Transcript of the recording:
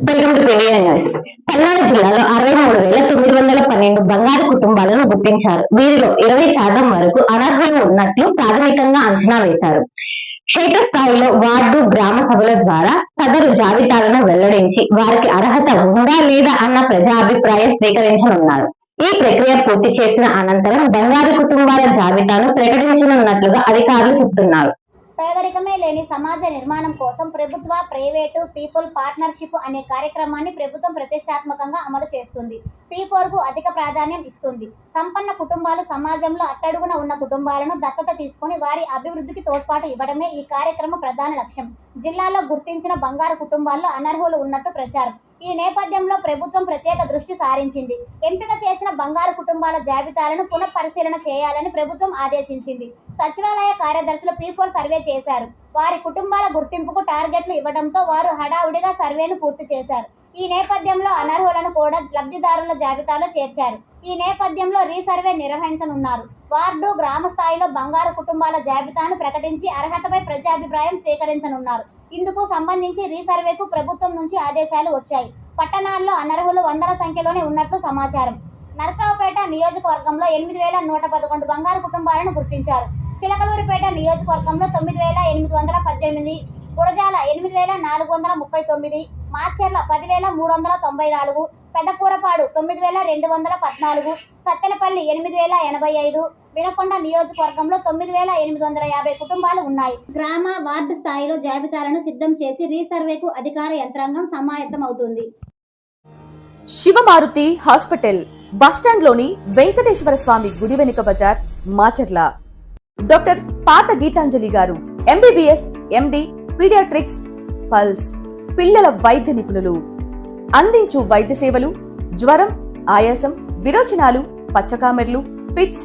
Welcome to పెరిగిన news Palnadu జిల్లాలో అరవై మూడు వేల తొమ్మిది వందల పన్నెండు బంగారు కుటుంబాలను గుర్తించారు. వీరిలో ఇరవై శాతం వరకు అనర్హులు ఉన్నట్లు ప్రాథమికంగా అంచనా వేశారు. క్షేత్రస్థాయిలో వార్డు గ్రామ సభల ద్వారా సదరు జాబితాలను వెల్లడించి వారికి అర్హత ఉందా లేదా అన్న ప్రజా అభిప్రాయం స్వీకరించనున్నారు. ఈ ప్రక్రియ పూర్తి చేసిన అనంతరం బంగారు కుటుంబాల జాబితాను ప్రకటించనున్నట్లుగా అధికారులు చెబుతున్నారు. పేదరికమే లేని సమాజ నిర్మాణం కోసం ప్రభుత్వ ప్రైవేటు పీపుల్ పార్ట్నర్షిప్ అనే కార్యక్రమాన్ని ప్రభుత్వం ప్రతిష్టాత్మకంగా అమలు చేస్తుంది. పీ కు అధిక ప్రాధాన్యం ఇస్తుంది. సంపన్న కుటుంబాలు సమాజంలో అట్టడుగున ఉన్న కుటుంబాలను దత్తత తీసుకొని వారి అభివృద్ధికి తోడ్పాటు ఇవ్వడమే ఈ కార్యక్రమ ప్రధాన లక్ష్యం. జిల్లాలో గుర్తించిన బంగారు కుటుంబాల్లో అనర్హులు ఉన్నట్టు ప్రచారం. ఈ నేపథ్యంలో ప్రభుత్వం ప్రత్యేక దృష్టి సారించింది. ఎంపిక చేసిన బంగారు కుటుంబాల జాబితాలను పునఃపరిశీలన చేయాలని ప్రభుత్వం ఆదేశించింది. సచివాలయ కార్యదర్శులు పీ ఫోర్ సర్వే చేశారు. వారి కుటుంబాల గుర్తింపుకు టార్గెట్లు ఇవ్వడంతో వారు హడావుడిగా సర్వేను పూర్తి చేశారు. ఈ నేపథ్యంలో అనర్హులను కూడా లబ్ధిదారుల జాబితాలో చేర్చారు. ఈ నేపథ్యంలో రీసర్వే నిర్వహించనున్నారు. వార్డు గ్రామ స్థాయిలో బంగారు కుటుంబాల జాబితాను ప్రకటించి అర్హతపై ప్రజాభిప్రాయం స్వీకరించనున్నారు. ఇందుకు సంబంధించి రీసర్వేకు ప్రభుత్వం నుంచి ఆదేశాలు వచ్చాయి. పట్టణాల్లో అనర్హులు వందల సంఖ్యలోనే ఉన్నట్లు సమాచారం. నరసరావుపేట నియోజకవర్గంలో ఎనిమిది వేల నూట పదకొండు బంగారు కుటుంబాలను గుర్తించారు. చిలకలూరిపేట నియోజకవర్గంలో తొమ్మిది వేల ఎనిమిది వందల పద్దెనిమిది గురజాల ఎనిమిది వేల నాలుగు వందల ముప్పై తొమ్మిది మార్చెర్ల పదివేల మూడు వందల తొంభై నాలుగు పెదకూరపాడు తొమ్మిది వేల రెండు వందల పద్నాలుగు సత్తెనపల్లి ఎనిమిది వేల ఎనభై ఐదు వినకొండ నియోజకవర్గంలో తొమ్మిది వేల ఎనిమిది వందల యాభై కుటుంబాలు ఉన్నాయి. గ్రామ వార్డు స్థాయిలో జాబితాలను సిద్ధం చేసి రీసర్వేకు అధికార యంత్రాంగం సమాయత్తమవుతుంది శివమారుతి హాస్పిటల్ బస్టాండ్లోని వెంకటేశ్వర స్వామి గుడి వెనుక బజార్ మాచర్ల. డాక్టర్ పాత గీతాంజలి గారు ఎంబీబీఎస్ ఎండి పీడియాట్రిక్స్ పల్స్. పిల్లల వైద్య నిపుణులు. అందించు వైద్య సేవలు జ్వరం ఆయాసం విరోచనాలు పచ్చకామెర్లు ఫిట్స్